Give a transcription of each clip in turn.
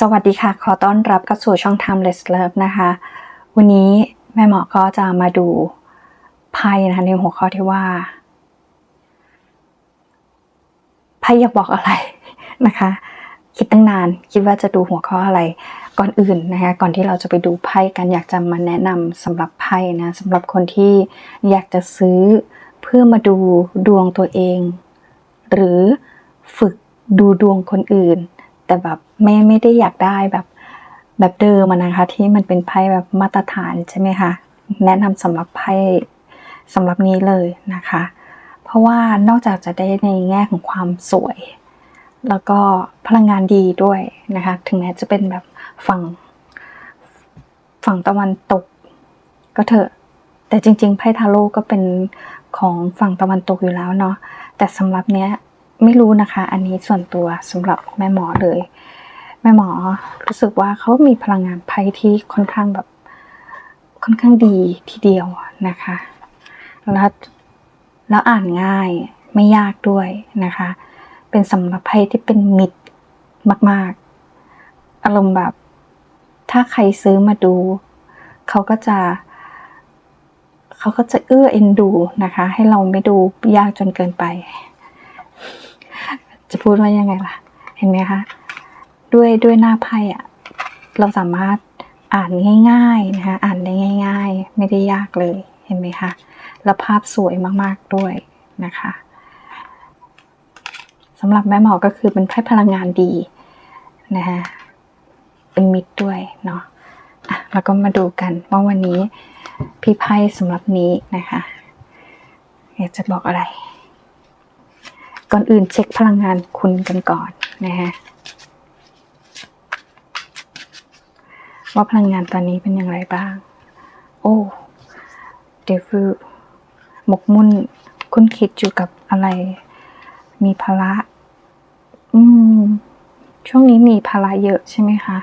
สวัสดีค่ะ ขอต้อนรับเข้าสู่ช่อง Timeless Love นะคะ วันนี้แม่หมอก็จะมาดูไพ่นะคะในหัวข้อที่ว่าไพ่อยากบอกอะไรนะคะ คิดตั้งนานคิดว่าจะดูหัวข้ออะไรก่อนอื่นนะคะก่อนที่เราจะไปดูไพ่กันอยากจะมาแนะนำสำหรับไพ่นะสำหรับคนที่อยากจะซื้อเพื่อมาดูดวงตัวเอง หรือฝึกดูดวงคนอื่น แต่แบบ ไม่ไม่ได้อยากได้แบบแบบเดิมนะคะ ที่มันเป็นไพ่แบบมาตรฐานใช่ไหมคะแนะนำสำหรับไพ่สำหรับนี้เลยนะคะ เพราะว่านอกจากจะได้ในแง่ของความสวย แล้วก็พลังงานดีด้วยนะคะ ถึงแม้จะเป็นแบบฝั่งฝั่งตะวันตก ก็เถอะแต่จริง ๆ ไพ่ทาโร่ก็เป็นของฝั่งตะวันตกอยู่แล้วเนาะแต่สำหรับเนี้ยไม่รู้นะคะ อันนี้ส่วนตัวสำหรับแม่หมอเลย ม่หมอรู้สึกว่าเขามีพลังงานไพ่ที่ค่อนข้างแบบค่อนข้างดีทีเดียวนะคะ แล้วแล้วอ่านง่ายไม่ยากด้วยนะคะ เป็นสำหรับไพ่ที่เป็นมิตรมาก ๆ อารมณ์แบบ ถ้าใครซื้อมาดู เขาก็จะ เขาก็จะเอื้อเอ็นดูนะคะ ให้เราไม่ดูยากจนเกินไป จะพูดว่ายังไงล่ะ เห็นไหมคะ ด้วยด้วยหน้าไพ่อะเราสามารถอ่านง่ายๆนะคะอ่านได้ง่าย ๆ ไม่ได้ยากเลยเห็นไหมคะแล้วภาพสวยมากๆด้วยนะคะสำหรับแม่หมอก็คือเป็นไพ่พลังงานดีนะคะเป็นมิตรด้วยเนาะอะแล้วก็มาดูกันว่าวันนี้พี่ไพ่สำหรับนี้นะคะอยากจะบอกอะไร ก่อนอื่นเช็คพลังงานคุณกันก่อนนะฮะ ว่าพลังงานตอนนี้เป็นอย่างไรบ้าง โอ้ เดฟิลหมกมุ่นคุณคิดอยู่กับอะไร มีภาระ อืม ช่วงนี้มีภาระเยอะใช่ไหมคะ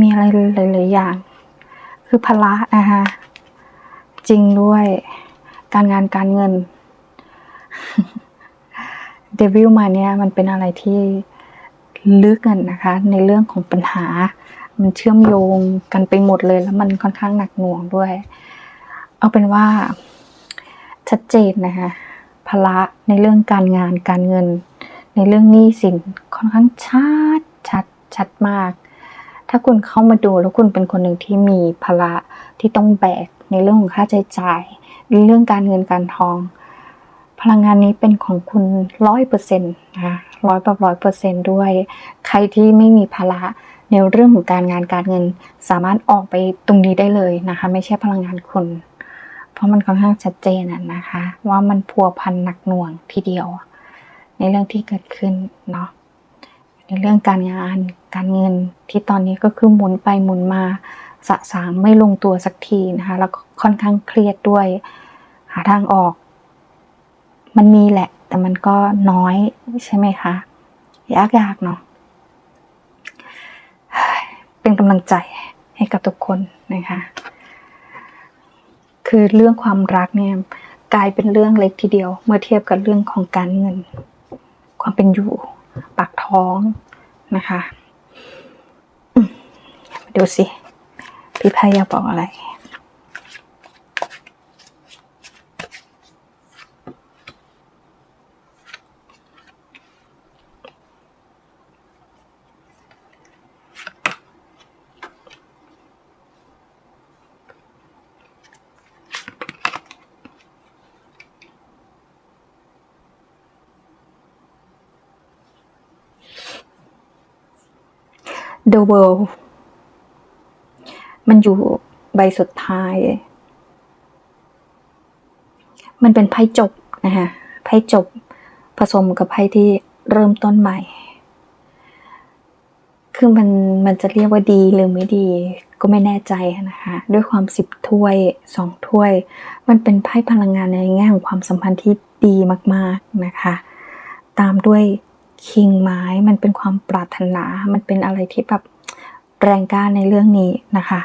มีอะไรหลายๆอย่าง คือภาระนะคะจริงด้วย การงานการเงิน เดวิลมาเนี่ยมันเป็นอะไรที่ลึกกันนะคะ ในเรื่องของปัญหา มันเชื่อมโยงกันไปหมดเลย แล้วมันค่อนข้างหนักหน่วงด้วย เอาเป็นว่าชัดเจนนะคะภาระในเรื่องการงานการเงิน ในเรื่องหนี้สินค่อนข้างชัดชัดชัดมาก ถ้าคุณเข้ามาดูแล้วคุณเป็นคนหนึ่งที่มีภาระที่ต้องแบกในเรื่องของค่าใช้จ่ายในเรื่องการเงินการทอง พลังงานนี้เป็นของคุณร้อยเปอร์เซ็นต์นะร้อยแบบร้อยเปอร์เซ็นต์ด้วย ใครที่ไม่มีภาระ ในเรื่องของการงานการเงินสามารถออกไปตรงนี้ได้เลยนะคะ ไม่ใช่พลังงานคุณเพราะมันค่อนข้างชัดเจนนะคะ ว่ามันพัวพันหนักหน่วงทีเดียว ในเรื่องที่เกิดขึ้นเนาะในเรื่องการงานการเงินที่ตอนนี้ก็คือหมุนไปหมุนมาสะสางไม่ลงตัวสักทีนะคะแล้วก็ค่อนข้างเครียดด้วย หาทางออก มันมีแหละ แต่มันก็น้อยใช่ไหมคะยากๆเนาะ เป็นกำลังใจให้กับทุกคนนะคะ คือเรื่องความรักเนี่ยกลายเป็นเรื่องเล็กทีเดียว เมื่อเทียบกับเรื่องของการเงิน ความเป็นอยู่ปากท้องนะคะดูสิพี่พายอยากบอกอะไร The World มันอยู่ใบสุดท้าย มันเป็นไพ่จบนะคะไพ่จบผสมกับไพ่ที่เริ่มต้นใหม่ คือมันมันจะเรียกว่าดีหรือไม่ดี ก็ไม่แน่ใจนะคะ ด้วยความสิบถ้วยสองถ้วย มันเป็นไพ่พลังงานในแง่ของความสัมพันธ์ที่ดีมาก ๆนะคะ ตามด้วย คิงไม้มันเป็นความปรารถนา มันเป็นอะไรที่แบบแรงกล้าในเรื่องนี้นะคะ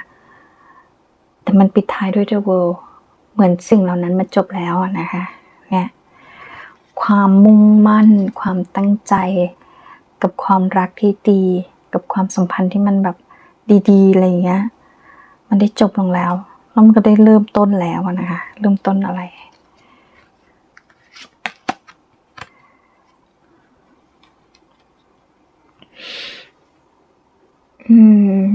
แต่มันปิดท้ายด้วย The World เหมือนสิ่งเหล่านั้นมันจบแล้วนะคะเนี่ยความมุ่งมั่น ความตั้งใจ กับความรักที่ดี กับความสัมพันธ์ที่มันแบบดีๆอะไรเงี้ย มันได้จบลงแล้วแล้วมันก็ได้เริ่มต้นแล้วนะคะ เริ่มต้นอะไร อืม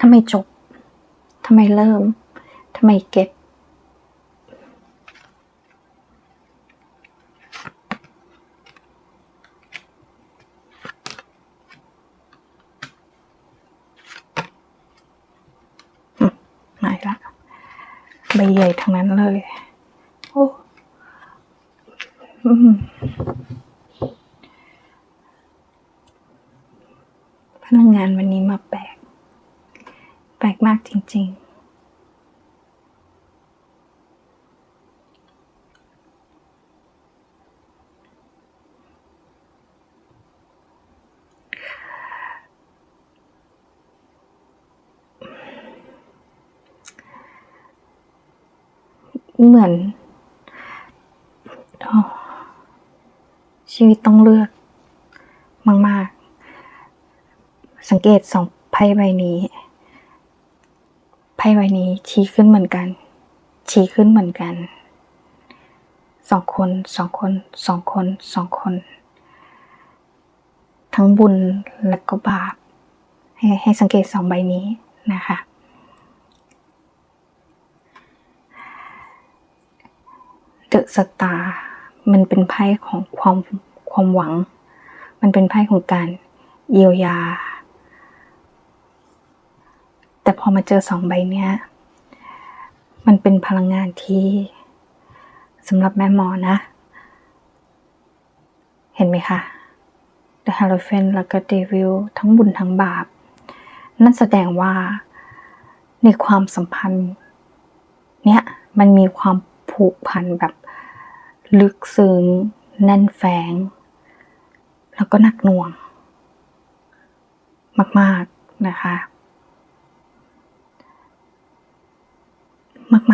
ทำไมจบ ทำไมเริ่ม ทำไมเก็ตอืมไม่ละ ใบใหญ่ทั้งนั้นเลย โอ้ พลังงานวันนี้มาแปลก แปลกมากจริง ๆเหมือนอ๋อ ชีวิตต้องเลือก มาก ๆ สังเกตสองไพ่ใบนี้ ไพ่ใบนี้ชี้ขึ้นเหมือนกัน ชี้ขึ้นเหมือนกันสองคนสองคนสองคนสองคน ทั้งบุญและก็บาป ให้ให้สังเกตสองใบนี้นะคะเดอะสตาร์ มันเป็นไพ่ของความความหวัง มันเป็นไพ่ของการเยียวยา แต่พอมาเจอสองใบเนี้ย มันเป็นพลังงานที่สำหรับแม่หมอนะ เห็นไหมคะ The Hierophant แล้วก็ Devil ทั้งบุญทั้งบาป นั่นแสดงว่าในความสัมพันธ์ เนี้ยมันมีความผูกพันแบบ ลึกซึ้งแน่นแฝง แล้วก็หนักหน่วง มาก ๆ นะคะ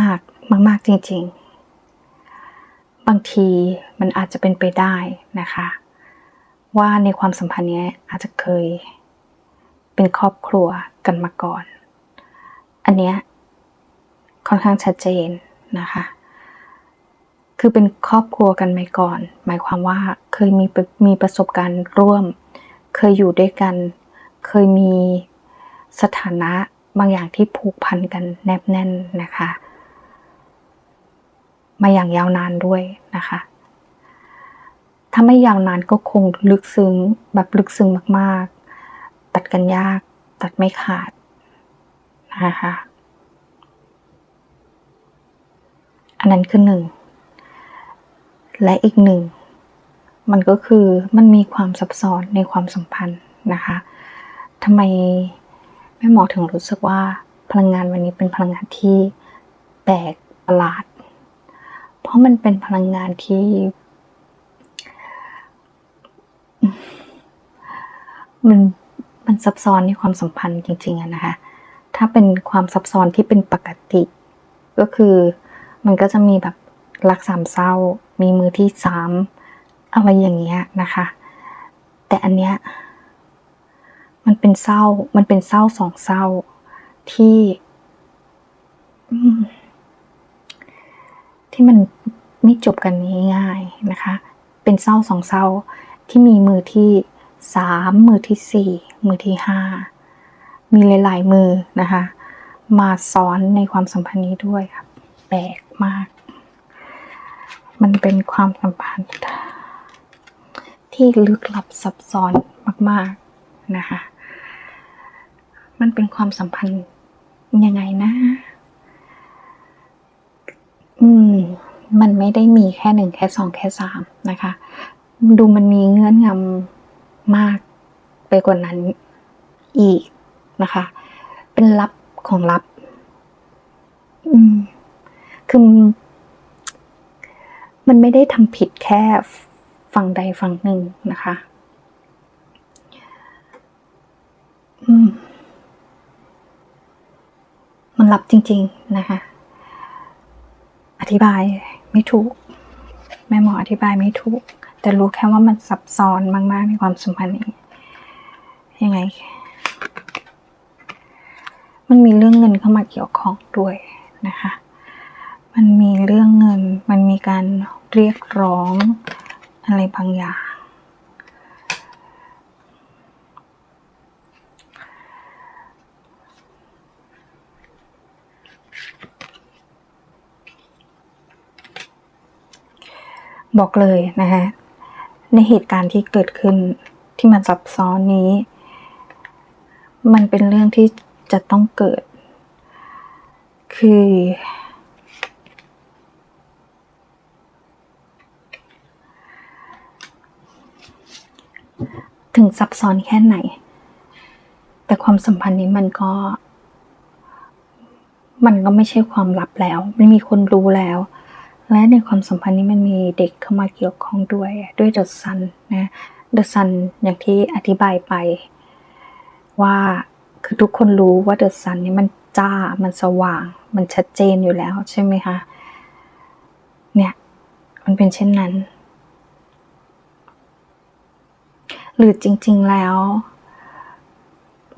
มากๆมากๆจริง ๆ บางทีมันอาจจะเป็นไปได้นะคะ ว่าในความสัมพันธ์เนี้ยอาจจะเคย เป็นครอบครัวกันมาก่อน อันเนี้ยค่อนข้างชัดเจนนะคะ คือเป็นครอบครัวกันมาก่อน หมายความว่าเคยมีมีประสบการณ์ร่วม เคยอยู่ด้วยกัน เคยมีสถานะบางอย่างที่ผูกพันกันแนบแน่นนะคะ มาอย่างยาวนานด้วยนะคะ ถ้าไม่ยาวนานก็คงลึกซึ้งแบบลึกซึ้งมากๆ ตัดกันยาก ตัดไม่ขาดนะคะ อันนั้นคือหนึ่ง และอีกหนึ่ง มันก็คือมันมีความซับซ้อนในความสัมพันธ์นะคะทำไมแม่หมอถึงรู้สึกว่าพลังงานวันนี้เป็นพลังงานที่แปลกประหลาด เพราะมันเป็นพลังงานที่ มันมันซับซ้อนในความสัมพันธ์จริงๆอะนะคะ ถ้าเป็นความซับซ้อนที่เป็นปกติ ก็คือมันก็จะมีแบบรักสามเศร้า มีมือที่สามอะไรอย่างเงี้ยนะคะ แต่อันเนี้ยมันเป็นเศร้า มันเป็นเศร้าสองเศร้าที่ที่มันไม่จบกันง่ายๆนะคะ เป็นเศร้าสองเศร้าที่มีมือที่สามมือที่สี่มือที่ห้ามีหลาย ๆ มือนะคะ มาซ้อนในความสัมพันธ์นี้ด้วยครับแปลกมาก มันเป็นความสัมพันธ์ที่ลึกลับซับซ้อนมาก ๆ นะคะ มันเป็นความสัมพันธ์ยังไงนะ อืม มันไม่ได้มีแค่หนึ่งแค่สองแค่สามนะคะ ดูมันมีเงื่อนงำมากไปกว่านั้นอีกนะคะ เป็นลับของลับ อืม คือ มันไม่ได้ทำผิดแค่ฝั่งใดฝั่งหนึ่งนะคะมันลับจริง ๆ นะคะ อธิบายไม่ถูก แม่หมออธิบายไม่ถูก แต่รู้แค่ว่ามันซับซ้อนมาก ๆ ในความสัมพันธ์นี้ ยังไง มันมีเรื่องเงินเข้ามาเกี่ยวข้องด้วยนะคะ มันมีเรื่องเงิน มันมีการ เรียกร้องอะไรบางอย่าง บอกเลยนะคะในเหตุการณ์ที่เกิดขึ้นที่มันซับซ้อนนี้ มันเป็นเรื่องที่จะต้องเกิด คือ ถึงซับซ้อนแค่ไหน แต่ความสัมพันธ์นี้มันก็ มันก็ไม่ใช่ความลับแล้วไม่มีคนรู้แล้ว และในความสัมพันธ์นี้มันมีเด็กเข้ามาเกี่ยวข้องด้วยด้วยเดอะซันนะเดอะซันอย่างที่อธิบายไป ว่าคือทุกคนรู้ว่าเดอะซันนี้มันจ้ามันสว่าง มันชัดเจนอยู่แล้วใช่ไหมคะเนี่ย มันเป็นเช่นนั้น หรือจริง ๆ แล้ว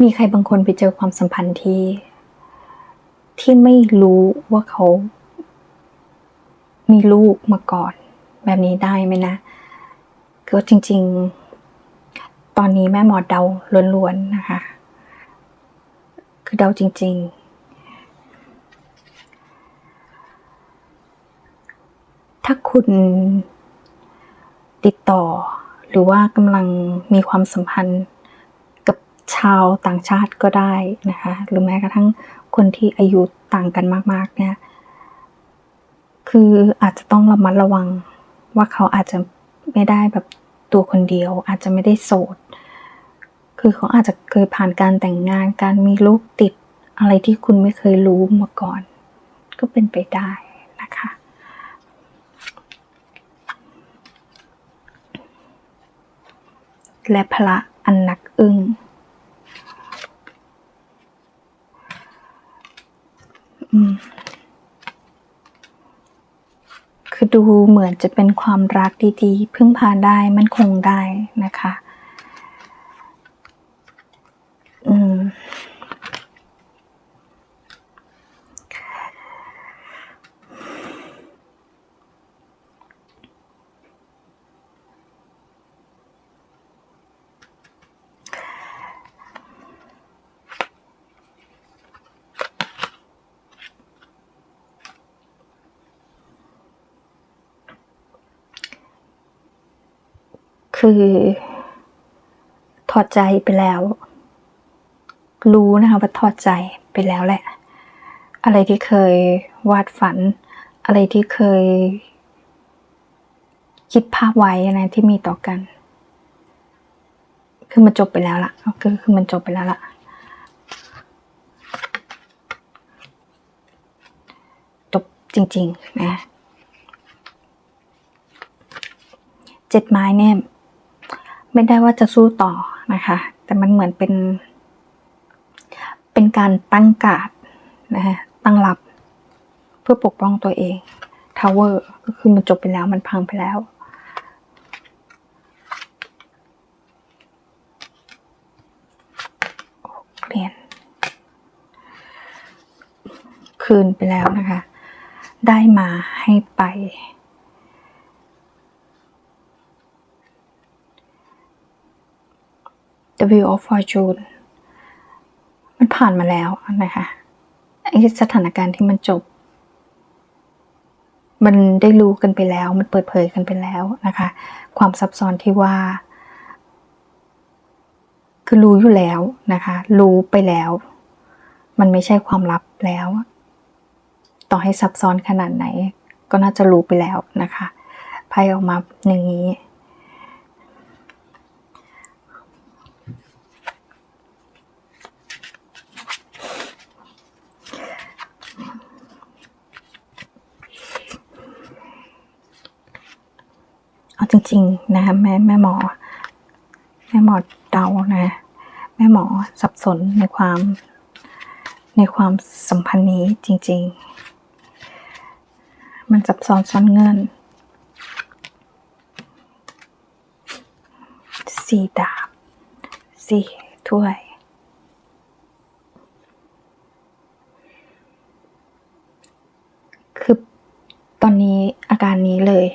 มีใครบางคนไปเจอความสัมพันธ์ที่ ที่ไม่รู้ว่าเขา มีลูกมาก่อน แบบนี้ได้ไหมนะก็จริง ๆ ตอนนี้แม่หมอเดาล้วนๆนะคะ คือเดาจริง ๆถ้าคุณติดต่อ หรือว่ากำลังมีความสัมพันธ์กับชาวต่างชาติก็ได้นะคะ หรือแม้กระทั่งคนที่อายุต่างกันมากๆเนี่ย คืออาจจะต้องระมัดระวังว่าเขาอาจจะไม่ได้แบบตัวคนเดียว อาจจะไม่ได้โสด คือเขาอาจจะเคยผ่านการแต่งงาน การมีลูกติดอะไรที่คุณไม่เคยรู้มาก่อน ก็เป็นไปได้นะคะ และพระอันนักอึ้ง คือดูเหมือนจะเป็นความรักดีๆ พึ่งพาได้มันคงได้นะคะ คือ ถอดใจไปแล้ว รู้นะคะว่าถอดใจไปแล้วแหละ อะไรที่เคยวาดฝัน อะไรที่เคย คิดภาพไว้นะที่มีต่อกัน คือมันจบไปแล้วล่ะคือคือมันจบไปแล้วล่ะจบจริง ๆ นะเจ็ดไม้เนี่ย ไม่ได้ว่าจะสู้ต่อนะคะ แต่มันเหมือนเป็น เป็นการตั้งการ์ดนะคะตั้งรับเพื่อปกป้องตัวเองทาวเวอร์ก็คือมันจบไปแล้วมันพังไปแล้วเปลี่ยนคืนไปแล้วนะคะ ได้มาให้ไป The Wheel of Fortune มันผ่านมาแล้วนะคะไอ้สถานการณ์ที่มันจบ มันได้รู้กันไปแล้ว มันเปิดเผยกันไปแล้วนะคะ ความซับซ้อนที่ว่า คือรู้อยู่แล้วนะคะ รู้ไปแล้ว มันไม่ใช่ความลับแล้ว ต่อให้ซับซ้อนขนาดไหน ก็น่าจะรู้ไปแล้วนะคะไพ่ออกมาอย่างนี้าจริง ๆ นะคะแม่แม่หมอ แม่หมอเดานะ แม่หมอสับสนในความ ในความสัมพันธ์นี้จริง ๆ มันซับซ้อนซ้อนเงินสี่ดาบสี่ถ้วยคือตอนนี้อาการนี้เลย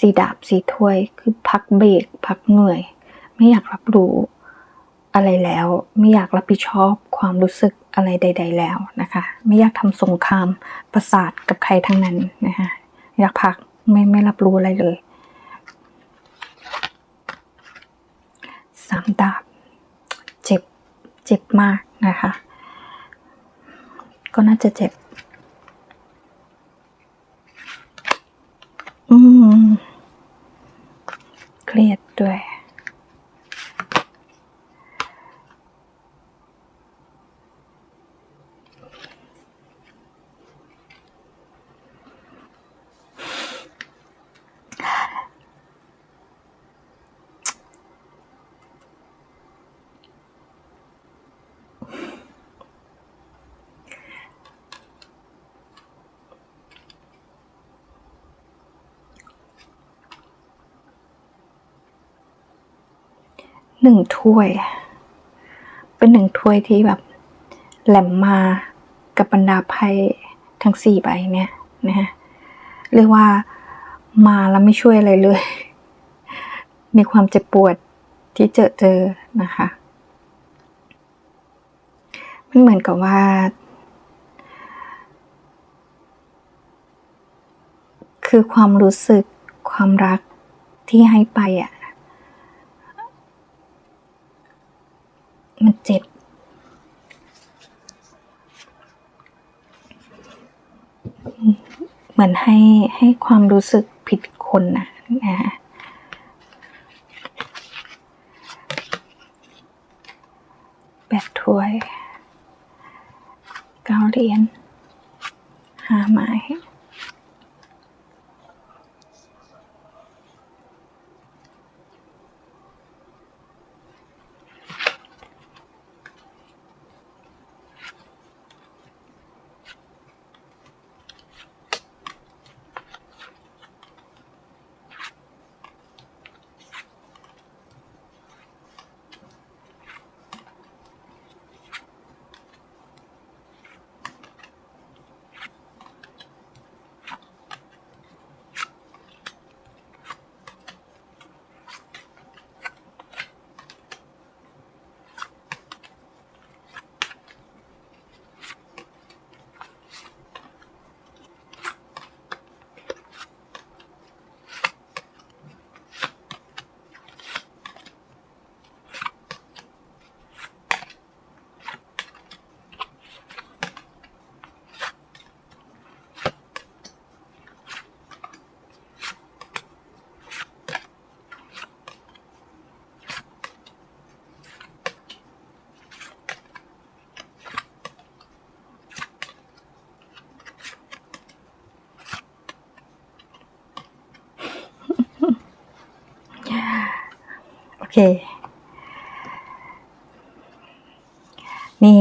สีดาบสีถ้วย คือพักเบรกพักเหนื่อย ไม่อยากรับรู้อะไรแล้ว ไม่อยากรับผิดชอบความรู้สึกอะไรใด ๆ แล้วนะคะ ไม่อยากทำสงครามประสาทกับใครทั้งนั้นนะคะอยากพักไม่ไม่รับรู้อะไรเลยสามดาบเจ็บเจ็บมากนะคะ ก็น่าจะเจ็บ อืม เครียดด้วย หนึ่งถ้วย เป็นหนึ่งถ้วยที่แบบแหลมมากับบรรดาไพ่ทั้งสี่ใบเนี่ยนะฮะเรียกว่ามาแล้วไม่ช่วยอะไรเลย มีความเจ็บปวดที่เจอเจอนะคะ มันเหมือนกับว่า คือความรู้สึกความรักที่ให้ไปอะ มันเจ็บ เหมือนให้ให้ความรู้สึกผิดคนนะนะฮะแปดถ้วยเก้าเหรียญห้าไม้ เค นี่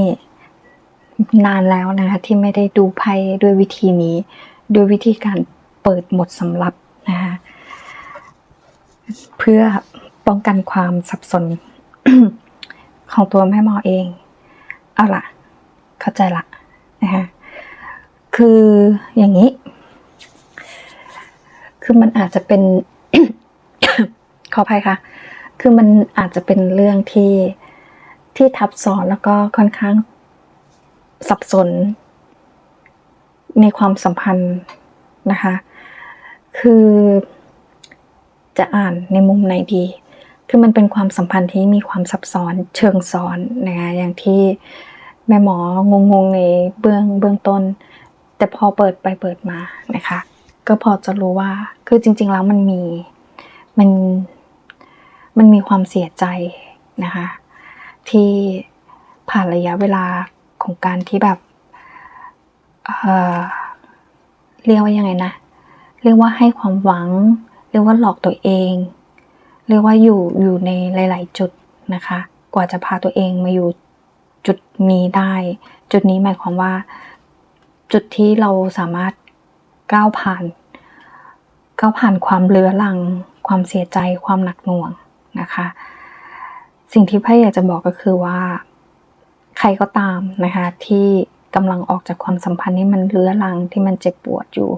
นานแล้วนะคะที่ไม่ได้ดูไพ่ด้วยวิธีนี้ ด้วยวิธีการเปิดหมดสำรับนะคะเพื่อป้องกันความสับสนของตัวแม่หมอเอง เอาล่ะ เข้าใจละนะคะคืออย่างนี้ คือมันอาจจะเป็น ขออภัยค่ะ คือมันอาจจะเป็นเรื่องที่ที่ทับซ้อนแล้วก็ค่อนข้างสับสน ในความสัมพันธ์นะคะ คือจะอ่านในมุมไหนดี คือมันเป็นความสัมพันธ์ที่มีความซับซ้อนเชิงซ้อนนะคะอย่างที่แม่หมองงๆในเบื้องเบื้องต้น แต่พอเปิดไปเปิดมานะคะ ก็พอจะรู้ว่าคือจริง ๆ แล้วมันมีมัน มันมีความเสียใจนะคะที่ผ่านระยะเวลาของการที่แบบเเรียกว่ายังไงนะ เรียกว่าให้ความหวัง เรียกว่าหลอกตัวเอง เรียกว่าอยู่อยู่ในหลาย ๆ จุดนะคะ กว่าจะพาตัวเองมาอยู่จุดนี้ได้ จุดนี้หมายความว่า จุดที่เราสามารถก้าวผ่านก้าวผ่านความเลือลัง ความเสียใจ ความหนักหน่วง นะคะ สิ่งที่ไพ่อยากจะบอกก็คือว่า ใครก็ตามนะคะที่กำลังออกจากความสัมพันธ์ที่มันเรื้อรังที่มันเจ็บปวดอยู่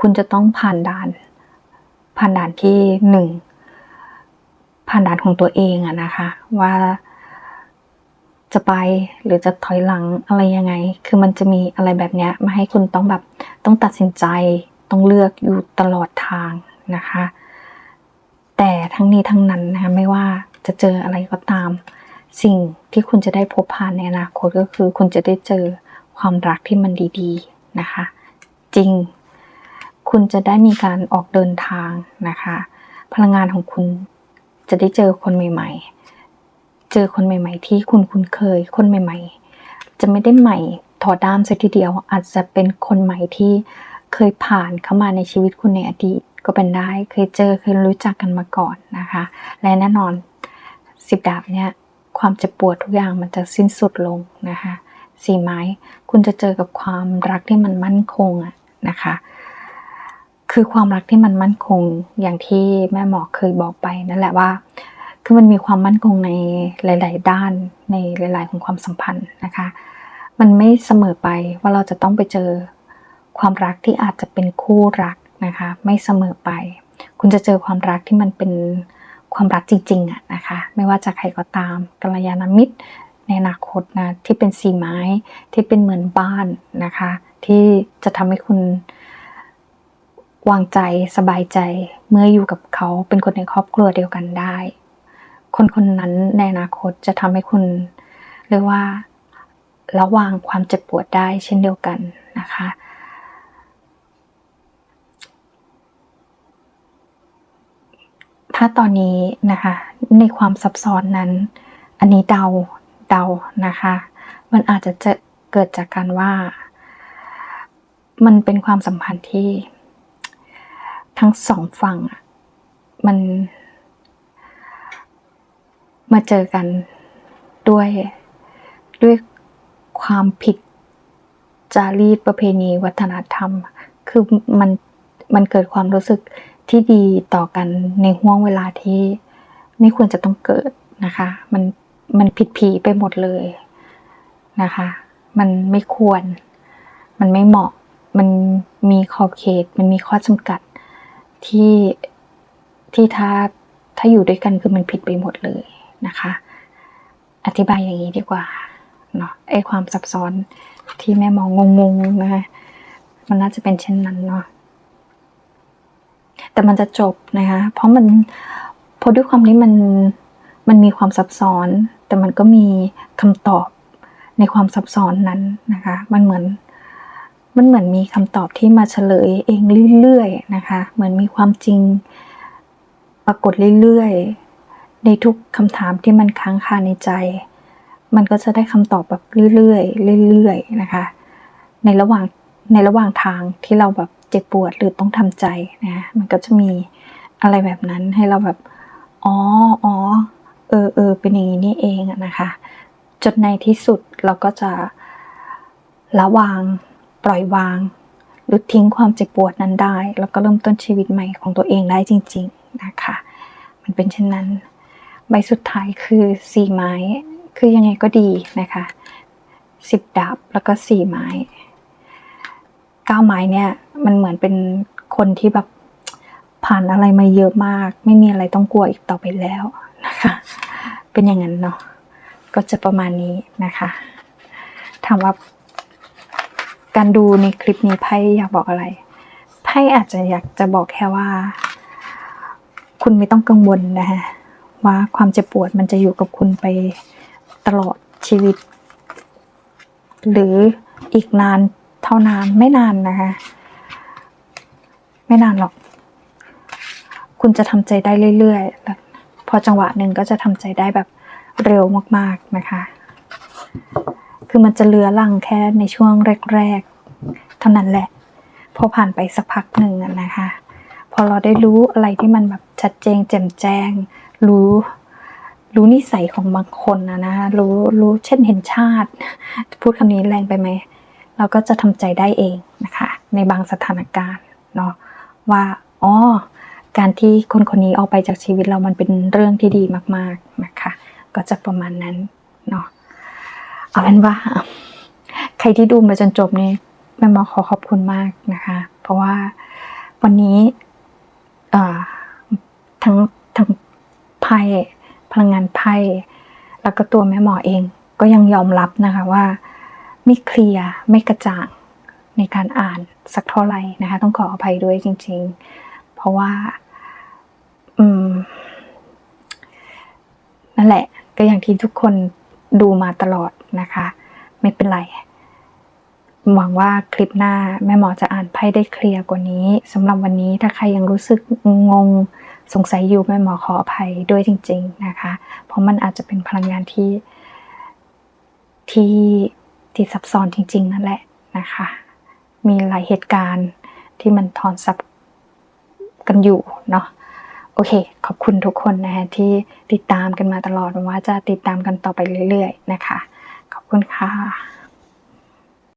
คุณจะต้องผ่านด่าน ผ่านด่านที่หนึ่งผ่านด่านของตัวเองอะนะคะ ว่าจะไปหรือจะถอยหลังอะไรยังไง คือมันจะมีอะไรแบบเนี้ยมาให้คุณต้องแบบต้องตัดสินใจ ต้องเลือกอยู่ตลอดทางนะคะ แต่ทั้งนี้ทั้งนั้นนะคะไม่ว่าจะเจออะไรก็ตาม สิ่งที่คุณจะได้พบผ่านในอนาคตก็คือ คุณจะได้เจอความรักที่มันดีๆนะคะ จริง คุณจะได้มีการออกเดินทางนะคะ พลังงานของคุณจะได้เจอคนใหม่ ๆ เจอคนใหม่ ๆ ที่คุณคุ้นเคยคนใหม่ ๆ จะไม่ได้ใหม่ถอดด้ามซะทีเดียวอาจจะเป็นคนใหม่ที่เคยผ่านเข้ามาในชีวิตคุณในอดีต ก็เป็นได้เคยเจอเคยรู้จักกันมาก่อนนะคะ และแน่นอนสิบดาบเนี่ยความเจ็บปวดทุกอย่างมันจะสิ้นสุดลงนะคะสี่ไม้คุณจะเจอกับความรักที่มันมั่นคงอะนะคะ คือความรักที่มันมั่นคงอย่างที่แม่หมอเคยบอกไปนั่นแหละว่าคือมันมีความมั่นคงในหลาย ๆ ด้านในหลาย ๆ ของความสัมพันธ์นะคะ มันไม่เสมอไปว่าเราจะต้องไปเจอความรักที่อาจจะเป็นคู่รัก นะคะ ไม่เสมอไป คุณจะเจอความรักที่มันเป็นความรักจริงๆอะนะคะ ไม่ว่าจะใครก็ตามกัลยาณมิตรในอนาคตนะที่เป็นสีไม้ที่เป็นเหมือนบ้านนะคะ ที่จะทำให้คุณวางใจสบายใจเมื่ออยู่กับเขาเป็นคนในครอบครัวเดียวกันได้ คนคนนั้นในอนาคตจะทำให้คุณเรียกว่าระวางความเจ็บปวดได้เช่นเดียวกันนะคะ ถ้าตอนนี้นะคะ ในความซับซ้อนนั้น อันนี้เดาเดานะคะ มันอาจจะจะเกิดจากการว่า มันเป็นความสัมพันธ์ที่ ทั้งสองฝั่งมัน มาเจอกันด้วยด้วยความผิดจารีตประเพณีวัฒนธรรม คือมันมันเกิดความรู้สึก ที่ดีต่อกันในห่วงเวลาที่ไม่ควรจะต้องเกิดนะคะ มันมันผิดผีไปหมดเลยนะคะ มันไม่ควร มันไม่เหมาะ มันมีขอบเขต มันมีข้อจำกัดที่ที่ถ้าถ้าอยู่ด้วยกันคือมันผิดไปหมดเลยนะคะ อธิบายอย่างนี้ดีกว่าเนาะไอความซับซ้อนที่แม่มองงงๆนะคะมันน่าจะเป็นเช่นนั้นเนาะ แต่มันจะจบนะคะ เพราะมันเพราะด้วยความที่มันมันมีความซับซ้อน แต่มันก็มีคำตอบในความซับซ้อนนั้นนะคะ มันเหมือนมันเหมือนมีคำตอบที่มาเฉลยเองเรื่อยๆนะคะ เหมือนมีความจริงปรากฏเรื่อยๆ ในทุกคำถามที่มันค้างคาในใจ มันก็จะได้คำตอบแบบเรื่อยๆเรื่อยๆนะคะ ในระหว่าง ในระหว่างทางที่เราแบบเจ็บปวดหรือต้องทำใจนะมันก็จะมีอะไรแบบนั้นให้เราแบบอ๋ออ๋อเออเออเป็นอย่างนี้นี่เองอะนะคะ จนในที่สุดเราก็จะละวาง ปล่อยวาง หรือทิ้งความเจ็บปวดนั้นได้ แล้วก็เริ่มต้นชีวิตใหม่ของตัวเองได้จริง ๆนะคะ มันเป็นเช่นนั้น ใบสุดท้ายคือสี่ไม้ คือยังไงก็ดีนะคะสิบดาบแล้วก็สี่ไม้ ก้าไม้เนี่ย มันเหมือนเป็นคนที่แบบผ่านอะไรมาเยอะมาก ไม่มีอะไรต้องกลัวอีกต่อไปแล้วนะคะ เป็นอย่างนั้นเนาะก็จะประมาณนี้นะคะถามว่าการดูในคลิปนี้ไพ่อยากบอกอะไรไพ่อาจจะอยากจะบอกแค่ว่า คุณไม่ต้องกังวลนะฮะว่าความเจ็บปวดมันจะอยู่กับคุณไปตลอดชีวิต หรืออีกนาน เท่านานไม่นานนะคะ ไม่นานหรอก คุณจะทำใจได้เรื่อยๆแล้วพอจังหวะหนึ่งก็จะทำใจได้แบบเร็วมากๆนะคะ คือมันจะเลือลังแค่ในช่วงแรกๆ เท่านั้นแหละ พอผ่านไปสักพักหนึ่งนะคะ พอเราได้รู้อะไรที่มันแบบชัดเจนแจ่มแจ้ง รู้รู้นิสัยของบางคนนะนะ รู้รู้เช่นเห็นชาติ พูดคำนี้แรงไปไหม เราก็จะทำใจได้เองนะคะ ในบางสถานการณ์เนาะว่าอ๋อการที่คนคนนี้ออกไปจากชีวิตเรามันเป็นเรื่องที่ดีมาก ๆนะคะ ก็จะประมาณนั้นเนาะเอาเป็นว่า ใครที่ดูมาจนจบนี่แม่หมอขอขอบคุณมากนะคะ เพราะว่าวันนี้ทั้งทั้งไพ่พลังงานไพ่แล้วก็ตัวแม่หมอเองก็ยังยอมรับนะคะว่า ไม่เคลียร์ไม่กระจ่างในการอ่านสักเท่าไหร่นะคะ ต้องขออภัยด้วยจริง ๆ เพราะว่าอืมนั่นแหละ ก็อย่างที่ทุกคนดูมาตลอดนะคะ ไม่เป็นไรหวังว่าคลิปหน้าแม่หมอจะอ่านไพ่ได้เคลียร์กว่านี้สำหรับวันนี้ถ้าใครยังรู้สึกงงสงสัยอยู่แม่หมอขออภัยด้วยจริง ๆ นะคะ เพราะมันอาจจะเป็นพลังงานที่ที่ ที่ซับซ้อนจริง ๆ นั่นแหละนะคะ มีหลายเหตุการณ์ที่มันทอนซับกันอยู่เนาะโอเค ขอบคุณทุกคนนะคะที่ติดตามกันมาตลอดว่าจะติดตามกันต่อไปเรื่อย ๆ นะคะ ขอบคุณค่ะ